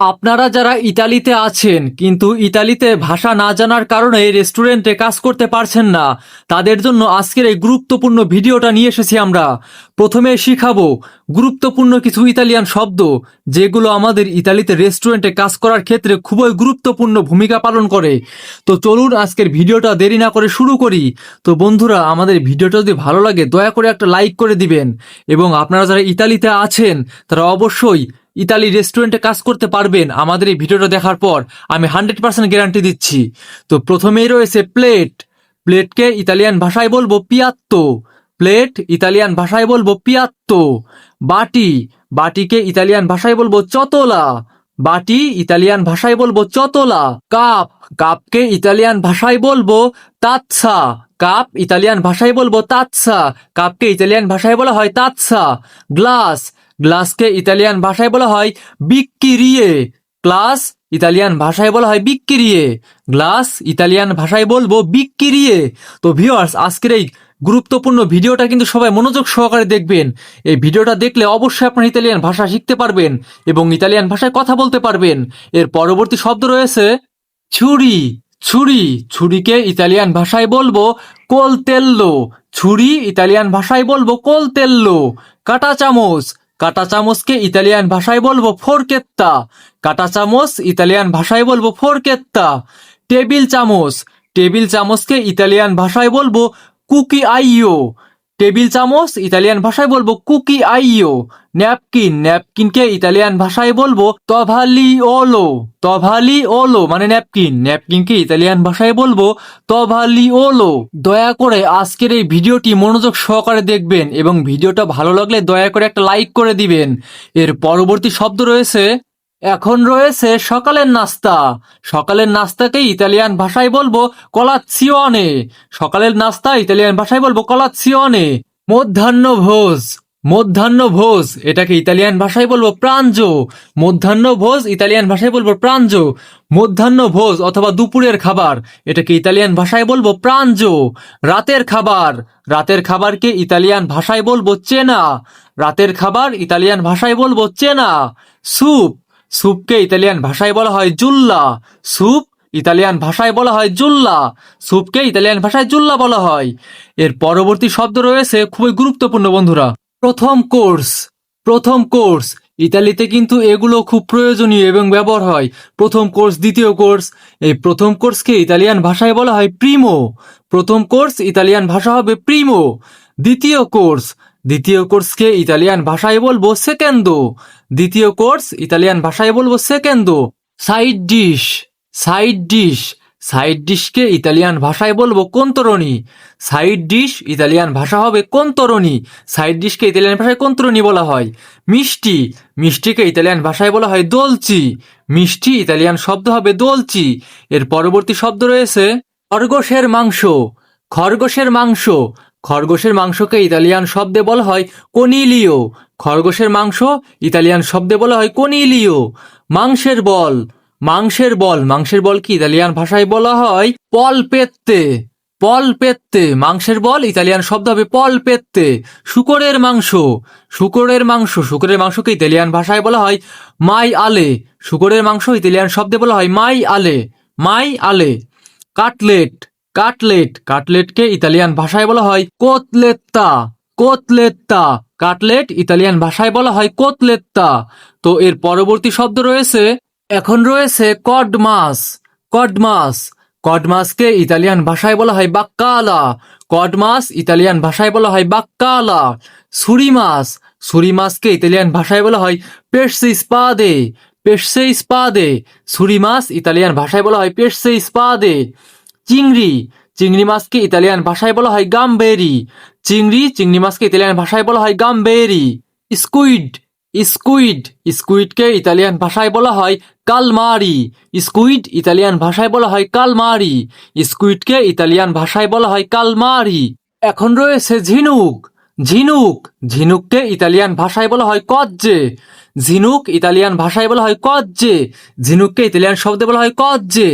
আপনারা যারা ইতালিতে আছেন, কিন্তু ইতালিতে ভাষা না জানার কারণে রেস্টুরেন্টে কাজ করতে পারছেন না, তাদের জন্য আজকের এই গুরুত্বপূর্ণ ভিডিওটা নিয়ে এসেছি আমরা। প্রথমে শিখাবো গুরুত্বপূর্ণ কিছু ইতালিয়ান শব্দ, যেগুলো আমাদের ইতালিতে রেস্টুরেন্টে কাজ করার ক্ষেত্রে খুবই গুরুত্বপূর্ণ ভূমিকা পালন করে। তো চলুন আজকের ভিডিওটা দেরি না করে শুরু করি। তো বন্ধুরা, আমাদের ভিডিওটা যদি ভালো লাগে, দয়া করে একটা লাইক করে দিবেন। এবং আপনারা যারা ইতালিতে আছেন, তারা অবশ্যই ইতালি রেস্টুরেন্টে কাজ করতে পারবেন আমাদের এই ভিডিওটা দেখার পর আমি হান্ড্রেড পার্সেন্ট গ্যারান্টি দিচ্ছি। তো প্রথমেই রয়েছে প্লেট প্লেটকে ইতালিয়ান ভাষায় বলব পিয়াত্তো প্লেট ইতালিয়ান ভাষায় বলব পিয়াত্তো বাটি। বাটিকে ইতালিয়ান ভাষায় বলব চতলা। বাটি ইতালিয়ান ভাষায় বলব চতলা। কাপ। কাপকে ইতালিয়ান ভাষায় বলব তাৎসা। কাপ ইতালিয়ান ভাষায় বলব তাৎসা। কাপকে ইতালিয়ান ভাষায় বলা হয় তাৎসা। গ্লাস। গ্লাসকে ইতালিয়ান ভাষায় বলা হয় বিক্কিরিয়ে। গ্লাস ইতালিয়ান ভাষায় বলা হয় বিক্কিরিয়ে। গ্লাস ইতালিয়ান ভাষায় বলব বিক্কিরিয়ে। তো ভিওয়ার্স আজকের এই গুরুত্বপূর্ণ ভিডিওটা কিন্তু সবাই মনোযোগ সহকারে দেখবেন। এই ভিডিওটা দেখলে অবশ্যই আপনার ইতালিয়ান ভাষা শিখতে পারবেন এবং ইতালিয়ান ভাষায় কথা বলতে পারবেন। এর পরবর্তী শব্দ রয়েছে ছুরি। ছুরি, ছুরিকে ইতালিয়ান ভাষায় বলব কোলতেল্লো। ছুরি ইতালিয়ান ভাষায় বলব কোলতেল্লো। কাটা চামচ। কাটা চামচকে ইতালিয়ান ভাষায় বলব ফোরকেত্তা। কাটা চামচ ইতালিয়ান ভাষায় বলব ফোরকেত্তা। টেবিল চামচ, টেবিল চামচকে ইতালিয়ান ভাষায় বলব কুকি আইও। টেবিল চামচ, ইতালিয়ান ভাষায় বলব কুকি আইও। ন্যাপকিন, ন্যাপকিনকে ইতালিয়ান ভাষায় বলব তভালি ওলো। তভালি ওলো মানে ন্যাপকিন। ন্যাপকিনকে ইতালিয়ান ভাষায় বলব তভালি ওলো। দয়া করে আজকের এই ভিডিওটি মনোযোগ সহকারে দেখবেন এবং ভিডিওটা ভালো লাগলে দয়া করে একটা লাইক করে দিবেন। এর পরবর্তী শব্দ রয়েছে এখন রয়েছে সকালের নাস্তা। সকালের নাস্তাকে ইতালিয়ান ভাষায় বলব কলাৎসিওনে। সকালের নাস্তা ইতালিয়ান ভাষায় বলব কলাৎসিওনে। মধ্যাহ্ন ভোজ। মধ্যাহ্ন ভোজ, এটাকে ইতালিয়ান ভাষায় বলব প্রাঞ্জো। মধ্যাহ্ন ভোজ, ইতালিয়ান ভাষায় বলব প্রাঞ্জো। মধ্যাহ্ন ভোজ অথবা দুপুরের খাবার, এটাকে ইতালিয়ান ভাষায় বলব প্রাঞ্জো। রাতের খাবার, রাতের খাবারকে ইতালিয়ান ভাষায় বলব চেনা। রাতের খাবার ইতালিয়ান ভাষায় বলব চেনা। স্যুপ স্যুপকে ইতালিয়ান ভাষায় বলা হয় জুল্লা। স্যুপ ইতালিয়ান ভাষায় বলা হয় জুল্লা। স্যুপকে ইতালিয়ান ভাষায় জুল্লা বলা হয়। এর পরবর্তী শব্দ রয়েছে খুবই গুরুত্বপূর্ণ বন্ধুরা। প্রথম কোর্স। প্রথম কোর্স। ইতালিতে কিন্তু এগুলো খুব প্রয়োজনীয় এবং ব্যবহার হয়। প্রথম কোর্স, দ্বিতীয় কোর্স। এই প্রথম কোর্সকে ইতালিয়ান ভাষায় বলা হয় প্রিমো। প্রথম কোর্স ইতালিয়ান ভাষা হবে প্রিমো। দ্বিতীয় কোর্স। দ্বিতীয় কোর্সকে ইতালিয়ান ভাষায় বলব সেকেন্ডো। দ্বিতীয় কোর্স ইতালিয়ান ভাষায় বলব সেকেন্ডো। Side dish side dish side ডিশকে Italian ভাষায় বলব কোন কোন্তরণী সাইড ডিশ ইতালিয়ান ভাষা হবে কোন কোন্তরণী সাইড ডিশকে ইতালিয়ান ভাষায় কোন কোন্তরণী বলা হয়? মিষ্টি, মিষ্টিকে ইতালিয়ান ভাষায় বলা হয় দোলচি। মিষ্টি ইতালিয়ান শব্দ হবে দোলচি। এর পরবর্তী শব্দ রয়েছে খরগোশের মাংস। খরগোশের মাংস খরগোশের মাংসকে ইতালিয়ান শব্দে বলা হয় কোনিলিও। খরগোশের মাংস ইতালিয়ান শব্দে বলা হয় কোনিলিও। মাংসের বল মাংসের বল মাংসের বল কি ইতালিয়ান ভাষায় বলা হয় পল পেত্তে পল পেত্তে মাংসের বল, ইতালিয়ান শব্দ হবে পল পেত্তে শুকরের মাংস শুকরের মাংস, শুকরের মাংসকে ইতালিয়ান ভাষায় বলা হয় মাই আলে। শুকরের মাংস ইতালিয়ান শব্দে বলা হয় মাই আলে মাই আলে। কাটলেট কাটলেট, কাটলেটকে ইতালিয়ান ভাষায় বলা হয় কোতলেত্তা কোতলেত্তা। কাটলেট ইতালিয়ান ভাষায় বলা হয় কোতলেত্তা। তো এর পরবর্তী শব্দ রয়েছে, এখন রয়েছে কড মাছ কড মাছ কড মাছকে ইতালিয়ান ভাষায় বলা হয় বাক্কালা। কড মাছ ইতালিয়ান ভাষায় বলা হয় বাক্কালা। ছুরি মাছ ছুরি মাছকে ইতালিয়ান ভাষায় বলা হয় পেশসে স্পাদে পেশসে স্পাদে ছুরি মাছ ইতালিয়ান ভাষায় বলা হয় পেশসে স্পাদে চিংড়ি। চিংড়ি মাছকে ইতালিয়ান ভাষায় বলা হয় গামবেরি। চিংড়ি চিংড়ি মাছকে ইতালিয়ান ভাষায় বলা হয় গামবেরি। স্কুইড স্কুইড, স্কুইডকে ইতালিয়ান ভাষায় বলা হয় কালমারি। স্কুইড ইতালিয়ান ভাষায় বলা হয় কালমারি। স্কুইডকে ইতালিয়ান ভাষায় বলা হয় কালমারি। এখন রয়েছে ঝিনুক। ঝিনুক, ঝিনুককে ইতালিয়ান ভাষায় বলা হয় কজ্জে। ঝিনুক ইতালিয়ান ভাষায় বলা হয় কজ্জে। ঝিনুককে ইতালিয়ান শব্দে বলা হয় কজ্জে।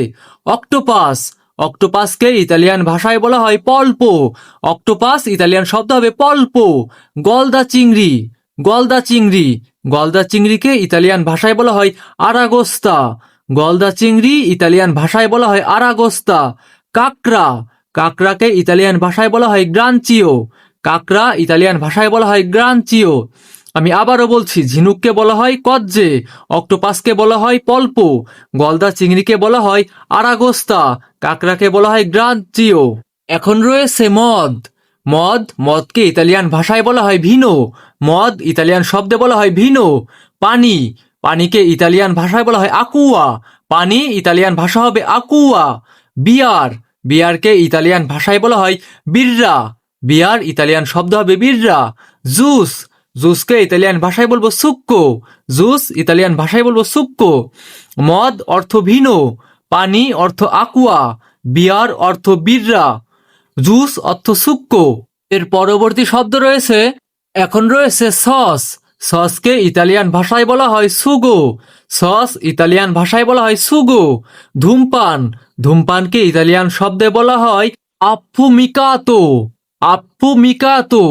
অক্টোপাস অক্টোপাসকে ইতালিয়ান ভাষায় বলা হয় পল্পো। অক্টোপাস ইতালিয়ান শব্দ হবে পল্পো। গলদা চিংড়ি। গলদা চিংড়ি। গলদা চিংড়িকে ইতালিয়ান ভাষায় বলা হয় আরাগোস্তা। গলদা চিংড়ি ইতালিয়ান ভাষায় বলা হয় আরাগোস্তা। কাকড়া। কাকড়াকে ইতালিয়ান ভাষায় বলা হয় গ্রানচিও কাকড়া ইতালিয়ান ভাষায় বলা হয় গ্রানচিও আমি আবারও বলছি, ঝিনুককে বলা হয় কজ্জে, অক্টোপাসকে বলা হয় পল্প, গলদা চিংড়িকে বলা হয় আরাগোস্তা, কাকড়াকে বলা হয় গ্রানচিও এখন রয়েছে মদ। মদ, মদকে ইতালিয়ান ভাষায় বলা হয় ভিনো, মদ ইতালিয়ান শব্দে বলা হয় ভিনো, পানি, পানিকে ইতালিয়ান ভাষায় বলা হয় আকুয়া, পানি ইতালিয়ান ভাষা হবে আকুয়া। বিয়ার, বিয়ারকে ইতালিয়ান ভাষায় বলা হয় বিররা, বিয়ার ইতালিয়ান শব্দ হবে বিররা। জুস জুসকে ইতালিয়ান ভাষায় বলব সুক্কো। জুস ইতালিয়ান ভাষায় বলব সুক্কো। মদ অর্থ ভিনো, পানি অর্থ আকুয়া, বিয়ার অর্থ বিররা জুস অর্থ সুক্কো। এর পরবর্তী শব্দ রয়েছে, এখন রয়েছে সস। সসকে ইতালিয়ান ভাষায় বলা হয় সুগো। সস ইতালিয়ান ভাষায় বলা হয় সুগো। ধূমপান। ধূমপানকে ইতালিয়ান শব্দে বলা হয় আফুমিকাতো। আফুমিকাতো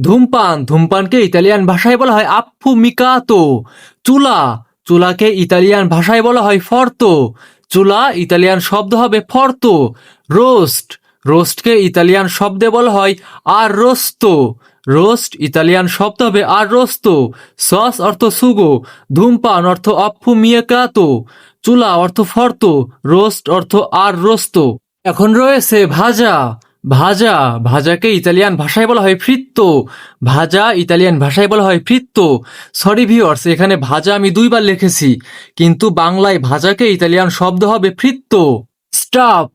ধূমপান, ধূমপানকে ইতালিয়ান ভাষায় বলা হয় আফুমিকাতো চুলা, চুলাকে ইতালিয়ান ভাষায় বলা হয় ফর্তো। চুলা ইতালিয়ান শব্দ হবে ফর্তো। রোস্ট, রোস্টকে ইতালিয়ান শব্দে বলা হয় আর রোস্তো রোস্ট ইতালিয়ান শব্দ হবে আর রোস্তো সস অর্থ সুগো। ধূমপান অর্থ অফুমিয়েকাতো চুলা অর্থ ফর্তো। রোস্ট অর্থ আর রোস্তো এখন রয়েছে ভাজা। ভাজা, ভাজাকে ইতালিয়ান ভাষায় বলা হয় ফ্রিত্তো। ভাজা ইতালিয়ান ভাষায় বলা হয় ফ্রিত্তো। সরি ভিওর্স এখানে ভাজা আমি দুইবার লিখেছি, কিন্তু বাংলায় ভাজাকে ইতালিয়ান শব্দ হবে ফ্রিত্তো। স্টাফ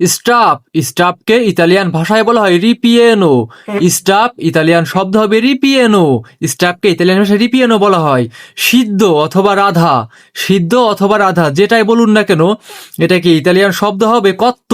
স্টাফ স্টাফকে ইতালিয়ান ভাষায় বলা হয় রিপিয়েনো। স্টাফ ইতালিয়ান শব্দ হবে রিপিয়েনো। স্টাফকে ইতালিয়ান ভাষায় রিপিয়েনো বলা হয়। সিদ্ধ অথবা রাধা, সিদ্ধ অথবা রাধা, যেটাই বলুন না কেন, এটাকে ইতালিয়ান শব্দ হবে কত্ত।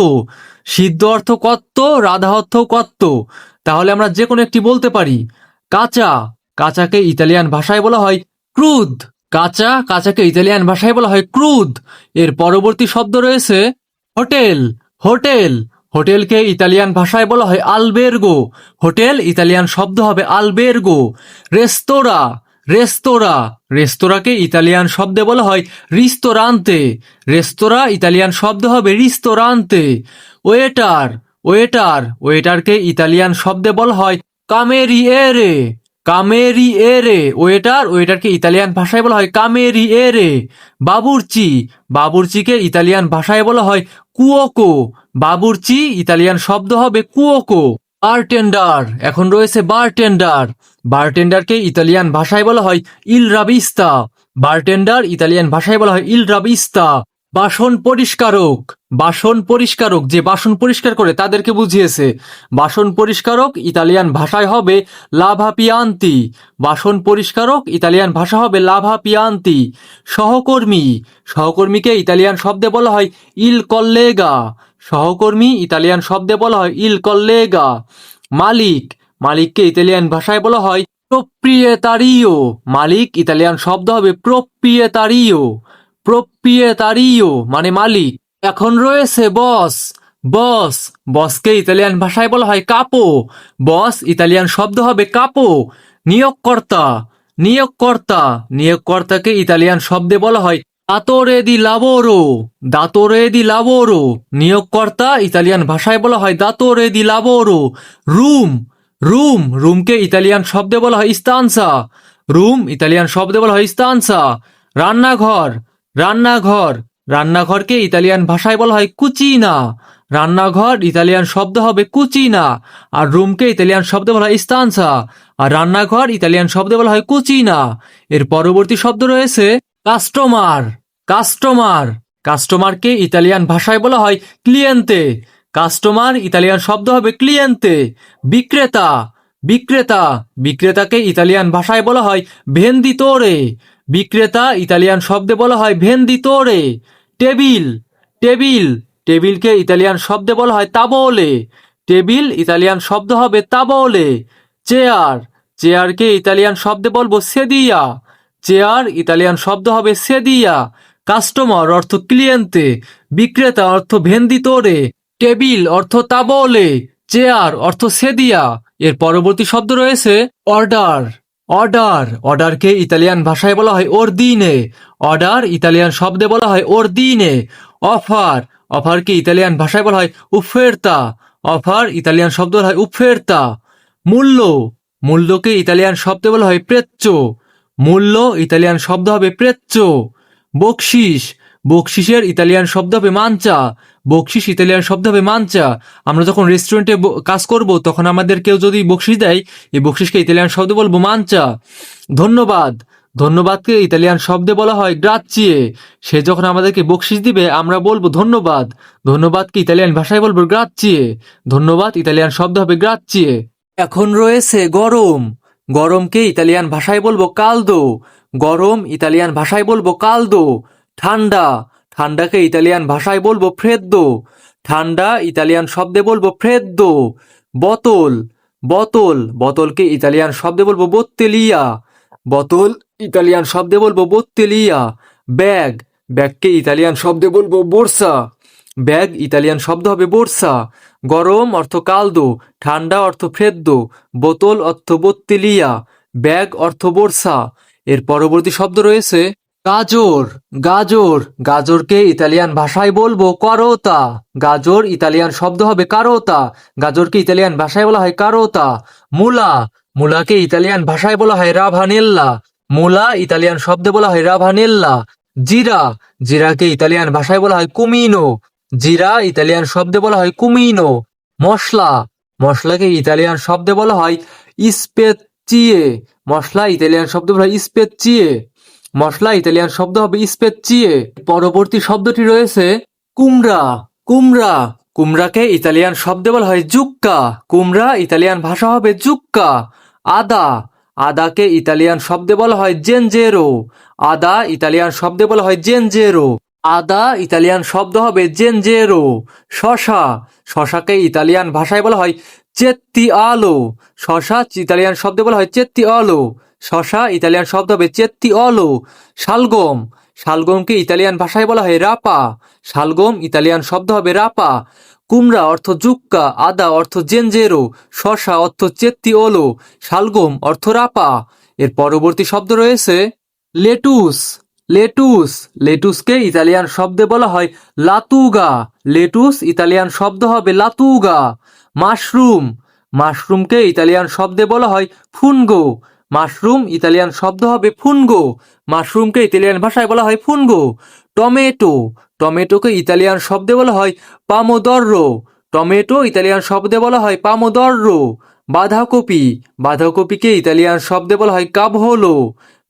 সিদ্ধ অর্থ কত্ত, রাধা অর্থ কত্ত। তাহলে আমরা যে কোনো একটি বলতে পারি। কাঁচা, কাঁচাকে ইতালিয়ান ভাষায় বলা হয় ক্রুদ। কাঁচা, কাঁচাকে ইতালিয়ান ভাষায় বলা হয় ক্রুদ। এর পরবর্তী শব্দ রয়েছে হোটেল। হোটেল, হোটেলকে ইতালিয়ান ভাষায় বলা হয় আলবেরগো। হোটেল, ইতালিয়ান শব্দ হবে আলবেরগো। রেস্তোরা রেস্তোরা। রেস্তোরাঁকে ইতালিয়ান শব্দে বলা হয় রিস্তোরান্তে রেস্তোরাঁ ইতালিয়ান শব্দ হবে রিস্তোরান্তে ওয়েটার ওয়েটার, ওয়েটারকে ইতালিয়ান শব্দে বলা হয় কামেরিয়েরে। কামেরিয়েরে, ওয়েটার, ওয়েটারকে ইতালিয়ান ভাষায় বলা হয় কামেরিয়েরে। বাবুর্চি, বাবুর্চিকে ইতালিয়ান ভাষায় বলা হয় কুয়োকো। বাবুর্চি ইতালিয়ান শব্দ হবে কুয়োকো। বারটেন্ডার, এখন রয়েছে বারটেন্ডার। বারটেন্ডারকে ইতালিয়ান ভাষায় বলা হয় ইল রাবিস্তা। বারটেন্ডার ইতালিয়ান ভাষায় বলা হয় ইল রাবিস্তা। বাসন পরিষ্কারক বাসন পরিষ্কারক, যে বাসন পরিষ্কার করে তাদেরকে বুঝিয়েছে। বাসন পরিষ্কারক ইতালিয়ান ভাষায় হবে লাভা পিয়ান্তি। বাসন পরিষ্কারক ইতালিয়ান ভাষা হবে লাভা পিয়ান্তি। সহকর্মী, সহকর্মীকে ইতালিয়ান শব্দে বলা হয় ইল কল্লেগা। সহকর্মী ইতালিয়ান শব্দে বলা হয় ইল কল্লেগা মালিক। মালিককে ইতালিয়ান ভাষায় বলা হয় প্রোপ্রিয়েতারিও মালিক। ইতালিয়ান শব্দ হবে প্রোপ্রিয়েতারিও প্রোপ্রিয়েতারিও মানে মালিক। এখন রয়েছে বস বস বসকে ইতালিয়ান ভাষায় বলা হয় কাপো বস ইতালিয়ান শব্দ হবে কাপো নিয়োগকর্তা নিয়োগকর্তা নিয়োগকর্তাকে ইতালিয়ান শব্দে বলা হয় দাতরে দি লাবোরো দাতরে দি লাবোরো, নিয়োগকর্তা ইতালিয়ান ভাষায় বলা হয় দাতরে দি লাবোরো। রুম রুম, রুমকে ইতালিয়ান শব্দে বলা হয় ইস্তানসা। রুম, ইতালিয়ান শব্দে বলা হয় ইস্তানসা। রান্নাঘর রান্নাঘর, রান্নাঘরকে ইতালিয়ান ভাষায় বলা হয় কুচিনা। রান্নাঘর, ইতালিয়ান শব্দ হবে কুচিনা। আর রুমকে ইতালিয়ান শব্দে বলা হয় ইস্তানসা। আর রান্নাঘর, ইতালিয়ান শব্দে বলা হয় কুচিনা। এর পরবর্তী শব্দ রয়েছে কাস্টমার কাস্টমার কাস্টমারকে ইতালিয়ান ভাষায় বলা হয় ক্লিয়েন্তে কাস্টমার ইতালিয়ান শব্দ হবে ক্লিয়েন্তে বিক্রেতা বিক্রেতা। বিক্রেতাকে ইতালিয়ান ভাষায় বলা হয় ভেন্দি ভেন্দিতোরে বিক্রেতা ইতালিয়ান শব্দে বলা হয় ভেন্দি ভেন্দিতোরে টেবিল টেবিল টেবিলকে ইতালিয়ান শব্দে বলা হয় তাবলে টেবিল ইতালিয়ান শব্দ হবে তাবলে চেয়ার চেয়ারকে ইতালিয়ান শব্দে বলব সেদিয়া। চেয়ার, ইতালিয়ান শব্দ হবে সেদিয়া, কাস্টমার অর্থ ক্লিয়েন্তে বিক্রেতা অর্থ ভেন্দিতোরে টেবিল অর্থ তাবলে, চেয়ার অর্থ সেদিয়া। এর পরবর্তী শব্দ রয়েছে অর্ডার অর্ডার অর্ডারকে ইতালিয়ান ভাষায় বলা হয় অর্দিনে অর্ডার ইতালিয়ান শব্দে বলা হয় ওর দিনে অফার অফারকে ইতালিয়ান ভাষায় বলা হয় উফেরতা অফার ইতালিয়ান শব্দ বলা হয় উফেরতা মূল্য, মূল্যকে ইতালিয়ান শব্দে বলা হয় প্রেচ্চো মূল্য ইতালিয়ান শব্দ হবে প্রেচ্চো বকশিস, বকশিসের ইতালিয়ান শব্দ হবে মাঞ্চা বকশিস ইতালিয়ান শব্দ হবে মাঞ্চা আমরা যখন রেস্টুরেন্টে কাজ করব, তখন আমাদের কেউ যদি বকশিস দেয়, এই বকশিসকে ইতালিয়ান শব্দ বলব মাঞ্চা ধন্যবাদ। ধন্যবাদকে ইতালিয়ান শব্দে বলা হয় গ্রাচিয়ে সে যখন আমাদেরকে বকশিস দিবে, আমরা বলব ধন্যবাদ। ধন্যবাদকে ইতালিয়ান ভাষায় বলব গ্রাচিয়ে ধন্যবাদ, ইতালিয়ান শব্দ হবে গ্রাচিয়ে এখন রয়েছে গরম। গরমকে ইতালিয়ান ভাষায় বলব কালদো। গরম ইতালিয়ান ভাষায় বলব কালদো। ঠান্ডা ঠান্ডাকে ইতালিয়ান ভাষায় বলব ফ্রেদ্দো। ঠান্ডা ইতালিয়ান শব্দে বলব ফ্রেদ্দো। বোতল বোতল বোতলকে ইতালিয়ান শব্দে বলব বোত্তেলিয়া। বোতল ইতালিয়ান শব্দে বলব বোত্তেলিয়া। ব্যাগ ব্যাগকে ইতালিয়ান শব্দে বলব বোরসা। ব্যাগ, ইতালিয়ান শব্দ হবে বোরসা। গরম অর্থ কালদো, ঠান্ডা অর্থ ফ্রেদ্দো, বোতল অর্থ বোত্তেলিয়া, ব্যাগ অর্থ বোরসা। এর পরবর্তী শব্দ রয়েছে গাজর। গাজর, গাজরকে ইতালিয়ান ভাষায় বলব করোতা। গাজর ইতালিয়ান শব্দ হবে কারোতা। গাজরকে ইতালিয়ান ভাষায় বলা হয় কারোতা। মূলা, মূলাকে ইতালিয়ান ভাষায় বলা হয় রাভানেল্লা। মূলা, ইতালিয়ান শব্দে বলা হয় রাভানেল্লা। জিরা, জিরাকে ইতালিয়ান ভাষায় বলা হয় কুমিনো। জিরা ইতালিয়ান শব্দে বলা হয় কুমিনো, মশলা। মশলাকে ইতালিয়ান শব্দে বলা হয় ইস্পেচিয়ে। মশলা ইতালিয়ান শব্দ বলা হয় ইস্পেচিয়ে। মশলা ইতালিয়ান শব্দ হবে ইস্পেচিয়ে। পরবর্তী শব্দটি রয়েছে কুমড়া। কুমড়া। কুমড়াকে ইতালিয়ান শব্দে বলা হয় জুক্কা। কুমড়া ইতালিয়ান ভাষা হবে জুক্কা। আদা। আদাকে ইতালিয়ান শব্দে বলা হয় জেনজেরো। আদা ইতালিয়ান শব্দে বলা হয় জেনজেরো। আদা ইতালিয়ান শব্দ হবে জেনজেরো। শশা, শশাকে ইতালিয়ান ভাষায় বলা হয় চেত্তি আলো শশা ইতালিয়ান শব্দে বলা হয় চেত্তি আলো শশা ইতালিয়ান শব্দ হবে চেত্তি অলো শালগম, শালগমকে ইতালিয়ান ভাষায় বলা হয় রাপা। শালগম ইতালিয়ান শব্দ হবে রাপা। কুমড়া অর্থ জুক্কা, আদা অর্থ জেনজেরো। শশা অর্থ চেত্তি ওলো শালগম অর্থ রাপা। এর পরবর্তী শব্দ রয়েছে লেটুস। লেটুস, লেটুসকে ইতালিয়ান শব্দে বলা হয় লাতুগা। লেটুস ইতালিয়ান শব্দ হবে লাতুগা। মাশরুম, মাশরুমকে ইতালিয়ান শব্দে বলা হয় ফুনগো। মাশরুম ইতালিয়ান শব্দ হবে ফুনগো। মাশরুমকে ইতালিয়ান ভাষায় বলা হয় ফুনগো। টমেটো, টমেটোকে ইতালিয়ান শব্দে বলা হয় পামোদর্রো। টমেটো ইতালিয়ান শব্দে বলা হয় পামোদর্রো। বাঁধাকপি, বাঁধাকপিকে ইতালিয়ান শব্দে বলা হয় কাভহোলো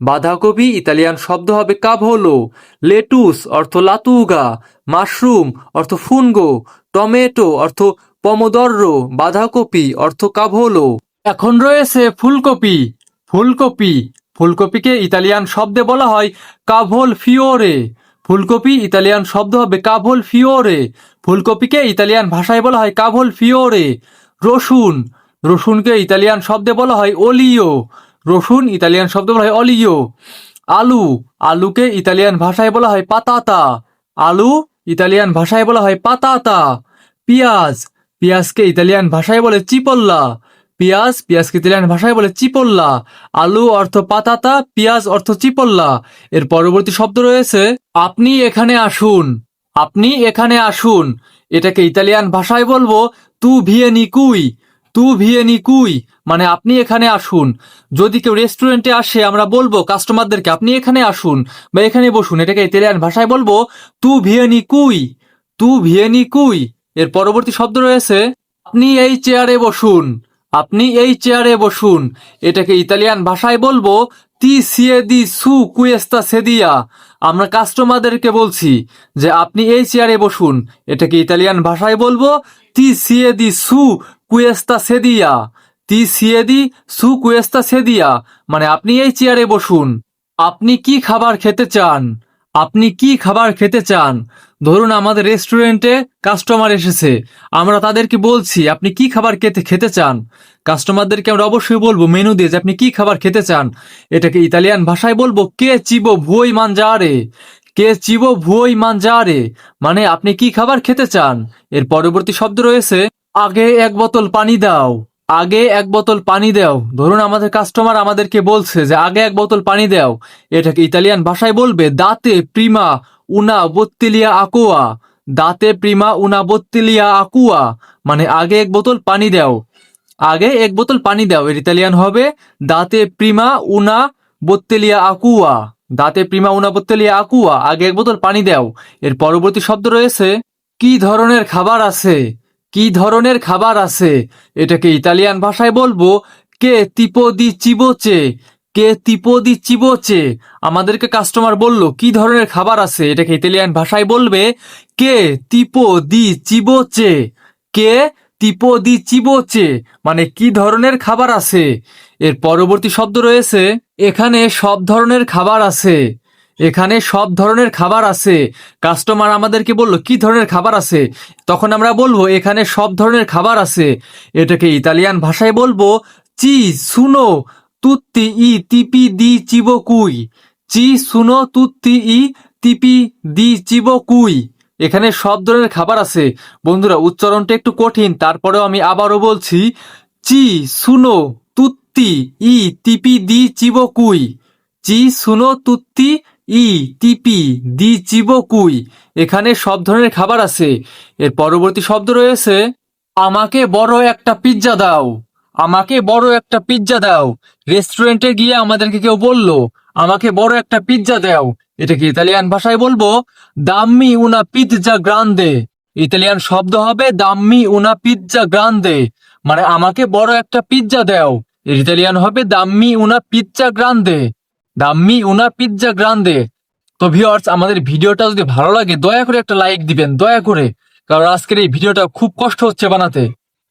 বাঁধাকপি, ইতালিয়ান শব্দ হবে কাভহোলো লেটুস অর্থ লাতুগা, মাশরুম অর্থ ফুনগো, টমেটো অর্থ পমোদর্রো, বাঁধাকপি অর্থ কাভহোলো এখন রয়েছে ফুলকপি ফুলকপি, ফুলকপিকে ইতালিয়ান শব্দে বলা হয় কাভোল ফিওরে। ফুলকপি ইতালিয়ান শব্দ হবে কাভোল ফিওরে। ফুলকপিকে ইতালিয়ান ভাষায় বলা হয় কাভোল ফিওরে। রসুন, রসুনকে ইতালিয়ান শব্দে বলা হয় ওলিও। রসুন, ইতালিয়ান শব্দ বলা হয় অলিও। আলু, আলুকে ইতালিয়ান ভাষায় বলা হয় পাতাতা। আলু, ইতালিয়ান ভাষায় বলা হয় পাতাতা। পেঁয়াজ, পেঁয়াজকে ইতালিয়ান ভাষায় বলে চিপল্লা। পেঁয়াজ, পেঁয়াজকে ইতালিয়ান ভাষায় বলে চিপল্লা। আলু অর্থ পাতাতা, পেঁয়াজ অর্থ চিপল্লা। এর পরবর্তী শব্দ রয়েছে, আপনি এখানে আসুন, আপনি এখানে আসুন। এটাকে ইতালিয়ান ভাষায় বলব, তু ভিয়েনি কুই। তু ভিয়েনি কুই। মানে আপনি এখানে আসুন। যদি কেউ রেস্টুরেন্টে আসে, আমরা বলব, কাস্টমারদেরকে, আপনি এখানে আসুন বা এখানে বসুন। এটাকে ইতালিয়ান ভাষায় বলব, তু ভিয়েনি কুই, তু ভিয়েনি কুই। এর পরবর্তী শব্দ রয়েছে, আপনি এই চেয়ারে বসুন, আপনি এই চেয়ারে বসুন। এটাকে ইতালিয়ান ভাষায় বলব, তি সিয়ে দি সু কুয়েস্তা সেদিয়া। আমরা কাস্টমারদেরকে বলছি যে, আপনি এই চেয়ারে বসুন। এটাকে ইতালিয়ান ভাষায় বলব সিয়ে দি সু কুয়েস্তা সেদিয়া তি সিয়ে দি সু কুয়েস্তা সেদিয়া মানে আপনি এই চেয়ারে বসুন আপনি কি খাবার খেতে চান আপনি কি খাবার খেতে চান ধরুন আমাদের রেস্টুরেন্টে কাস্টমার এসেছে আমরা তাদেরকে বলছি আপনি কি খাবার খেতে খেতে চান কাস্টমারদেরকে আমরা অবশ্যই বলব মেনু দিয়ে যে আপনি কি খাবার খেতে চান এটাকে ইতালিয়ান ভাষায় বলব কে চিবো ভুই মানজারে কে চিবো ভুই রে মানে আপনি কি খাবার খেতে চান? এর পরবর্তী শব্দ রয়েছে, আগে এক বোতল পানি দাও, আগে এক বোতল পানি দাও। ধরুন আমাদের কাস্টমার আমাদেরকে বলছে যে, আগে এক বোতল পানি দাও। এটাকে ইতালিয়ান ভাষায় বলবে? দাতে প্রিমা উনা বত্তিলিয়া আকুয়া। দাতে প্রিমা উনা বত্তিলিয়া আকুয়া। মানে আগে এক বোতল পানি দাও। আগে এক বোতল পানি দাও। এর ইতালিয়ান হবে, দাতে প্রিমা উনা বত্তেলিয়া আকুয়া। দাতে প্রিমা উনা বত্তেলিয়া আকুয়া, আগে এক বোতল পানি দাও। এর পরবর্তী শব্দ রয়েছে, কি ধরনের খাবার আছে? কি ধরনের খাবার আছে? এটাকে ইতালিয়ান ভাষায় বলব, কে তিপো দি চিবোচে কে তিপো দি চিবোচে আমাদেরকে কাস্টমার বলল, কি ধরনের খাবার আছে? এটাকে ইতালিয়ান ভাষায় বলবে, কে তিপো দি চিবোচে কে তিপো দি চিবোচে মানে কি ধরনের খাবার আছে? এর পরবর্তী শব্দ রয়েছে, এখানে সব ধরনের খাবার আছে। এখানে সব ধরনের খাবার আছে। কাস্টমার আমাদেরকে বলল, কি ধরনের খাবার আছে? তখন আমরা বলব, এখানে সব ধরনের খাবার আছে। এটাকে ইতালিয়ান ভাষায় বলব, চি সুনো তুত্তি ই তিপি দি চিবো কুই। চি সুনো তুত্তি ই তিপি দি চিবো কুই। এখানে সব ধরনের খাবার আছে। বন্ধুরা, উচ্চারণটা একটু কঠিন, তারপরেও আমি আবারও বলছি, চি সুনো তুত্তি ই তিপি দি চিবো কুই। চি সুনো তুত্তি ই তিপি দি চিবো কুই। এখানে সব ধরনের খাবার আছে। এর পরবর্তী শব্দ রয়েছে, আমাকে বড় একটা পিৎজা দাও। আমাকে বড় একটা পিৎজা দাও। রেস্টুরেন্টে গিয়ে আমাদেরকে কেউ বলল আমাকে বড় একটা পিৎজা দাও। এটা কি ইতালিয়ান ভাষায় বলব? দাম্মি উনা পিৎজা গ্রান্দে ইতালিয়ান শব্দ হবে দাম্মি উনা পিৎজা গ্রান্দে মানে আমাকে বড় একটা পিৎজা দাও। ইতালিয়ান হবে দাম্মি উনা পিৎজা গ্রান্দে দাম্মি উনা পিৎজা গ্রান্দে তো ভিউয়ার্স আমাদের ভিডিওটা যদি ভালো লাগে, দয়া করে একটা লাইক দিবেন, দয়া করে। কারণ আজকের এই ভিডিওটা খুব কষ্ট হচ্ছে বানাতে।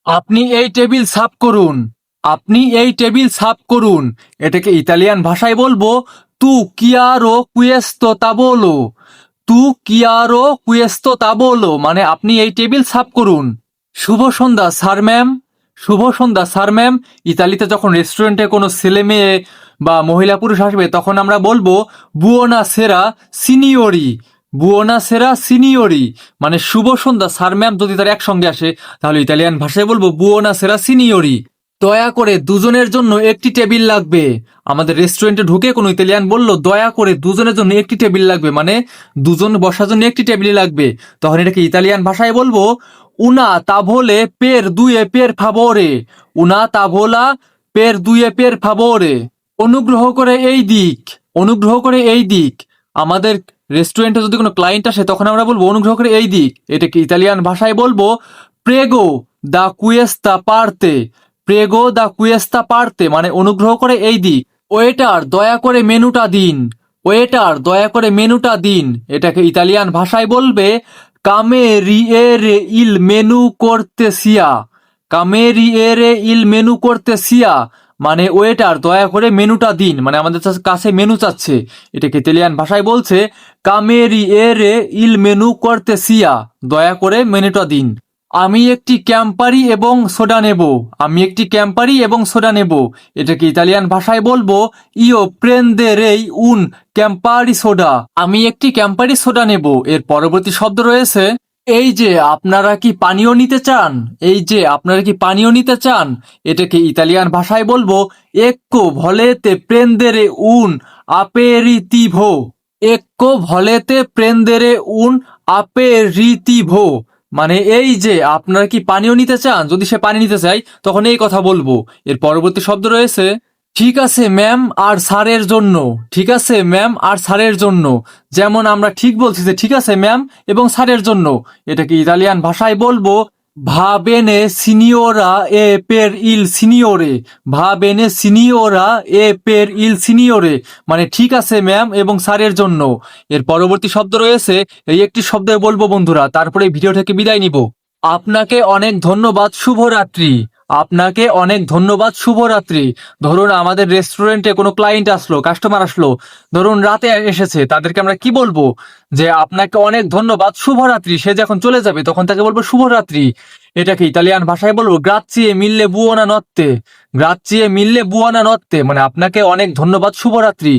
আপনি এই টেবিল সাফ করুন। আপনি এই টেবিল সাফ করুন। এটাকে ইতালিয়ান ভাষায় বলব, তু কিয়ারো কুয়েস্তো তাবোলো তু কিয়ারো কুয়েস্তো তাবোলো মানে আপনি এই টেবিল সাফ করুন। শুভ সন্ধ্যা, স্যার ম্যাম। শুভ সন্ধ্যা, স্যার ম্যাম। ইতালিতে যখন রেস্টুরেন্টে কোনো ছেলে মেয়ে বা মহিলা পুরুষ আসবে, তখন আমরা বলব, বুয়োনা সেরা সিনিয়রি। বুয়োনা সেরা সিনিয়রি। মানে শুভ সন্ধ্যা, স্যার ম্যাম যদি তার একসঙ্গে আসে, তাহলে ইতালিয়ান ভাষায় বলব, বুয়োনা সেরা সিনিয়রি। দয়া করে দুজনের জন্য একটি টেবিল লাগবে। আমাদের রেস্টুরেন্টে ঢুকে কোনো ইতালিয়ান বলল, দয়া করে দুজনের জন্য একটি টেবিল লাগবে। মানে দুজন বসার জন্য একটি টেবিল লাগবে। তখন এটাকে ইতালিয়ান ভাষায় বলব উনা তাভোলে পের দুয়ে পের ফাভোরে উনা তাভোলা পের দুয়ে পের ফাভোরে অনুগ্রহ করে এই দিক। অনুগ্রহ করে এই দিক। আমাদের রেস্টুরেন্টে যদি কোনো ক্লায়েন্ট আসে, তখন আমরা বলব, অনুগ্রহ করে এই দিক। এটাকে ইতালিয়ান ভাষায় বলব প্রেগো দা কুয়েস্তা পারতে প্রেগো দা কুয়েস্তা পারতে মানে অনুগ্রহ করে এই দিক। ওয়েটার, দয়া করে মেনুটা দিন। ওয়েটার, দয়া করে মেনুটা দিন। এটাকে ইতালিয়ান ভাষায় বলবে কামে রিয়েরে ইল মেনু করতে সিয়া কামে রিয়েরে ইল মেনু করতে সিয়া মানে ওয়েটার, দয়া করে মেনুটা দিন। মানে আমাদের কাছে মেনু চাচ্ছে। এটাকে ইতালিয়ান ভাষায় বলছে কামেরি এরে ইল মেনু করতে সিয়া দয়া করে মেনুটা দিন। আমি একটি ক্যাম্পারি এবং সোডা নেব। আমি একটি ক্যাম্পারি এবং সোডা নেব। এটাকে ইতালিয়ান ভাষায় বলব ইও প্রেন্দে রেই উন ক্যাম্পারি সোডা আমি একটি ক্যাম্পারি সোডা নেব। এর পরবর্তী শব্দ রয়েছে, এই যে, আপনারা কি পানীয় নিতে চান? এই যে, আপনারা কি পানীয় নিতে চান? এটাকে ইতালিয়ান ভাষায় বলব একো ভলেতে প্রেন্দেরে উন আপেরিতিভো এক্কো ভলেতে প্রেন্দেরে উন আপেরিতিভো মানে এই যে আপনারা কি পানিও নিতে চান? যদি সে পানি নিতে চায়, তখন এই কথা বলব। এর পরবর্তী শব্দ রয়েছে, ঠিক আছে ম্যাম আর স্যারের জন্য, ঠিক আছে ম্যাম আর স্যারের জন্য। যেমন আমরা ঠিক বলছি যে, ঠিক আছে ম্যাম এবং স্যারের জন্য। এটাকে ইতালিয়ান ভাষায় বলব? ভা বেনে সিনিওরা এ পের ইল সিনিয়রে। ভাবেনে সিনিয়রা এ পের ইল সিনিয়রে। মানে ঠিক আছে, ম্যাম, এবং স্যারের জন্য। এর পরবর্তী শব্দ রয়েছে, এই একটি শব্দে বলব বন্ধুরা, তারপরে ভিডিও থেকে বিদায় নিব। আপনাকে অনেক ধন্যবাদ, শুভরাত্রি। আপনাকে অনেক ধন্যবাদ, শুভরাত্রি। ধরুন আমাদের রেস্টুরেন্টে কোনো ক্লায়েন্ট আসলো কাস্টমার আসলো, ধরুন রাতে এসেছে, তাদেরকে আমরা কি বলব? যে আপনাকে অনেক ধন্যবাদ, শুভরাত্রি, সে যখন চলে যাবে, তখন তাকে বলব শুভরাত্রি। এটাকে ইতালিয়ান ভাষায় বলব? গ্রাচ্চিয়ে মিললে বুয়োনা নত্তে গ্রাচ্চিয়ে মিললে বুয়োনা নত্তে মানে আপনাকে অনেক ধন্যবাদ, শুভরাত্রি।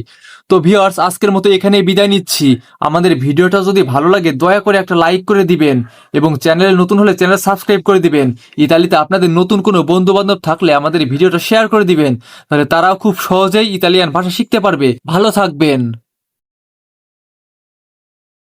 তো ভিওয়ার্স আজকের মতো এখানেই বিদায় নিচ্ছি। আমাদের ভিডিওটা যদি ভালো লাগে, দয়া করে একটা লাইক করে দিবেন এবং চ্যানেলে নতুন হলে চ্যানেল সাবস্ক্রাইব করে দিবেন। ইতালিতে আপনাদের নতুন কোনো বন্ধু বান্ধব থাকলে আমাদের ভিডিওটা শেয়ার করে দিবেন। তাহলে তারাও খুব সহজেই ইতালিয়ান ভাষা শিখতে পারবে। ভালো থাকবেন।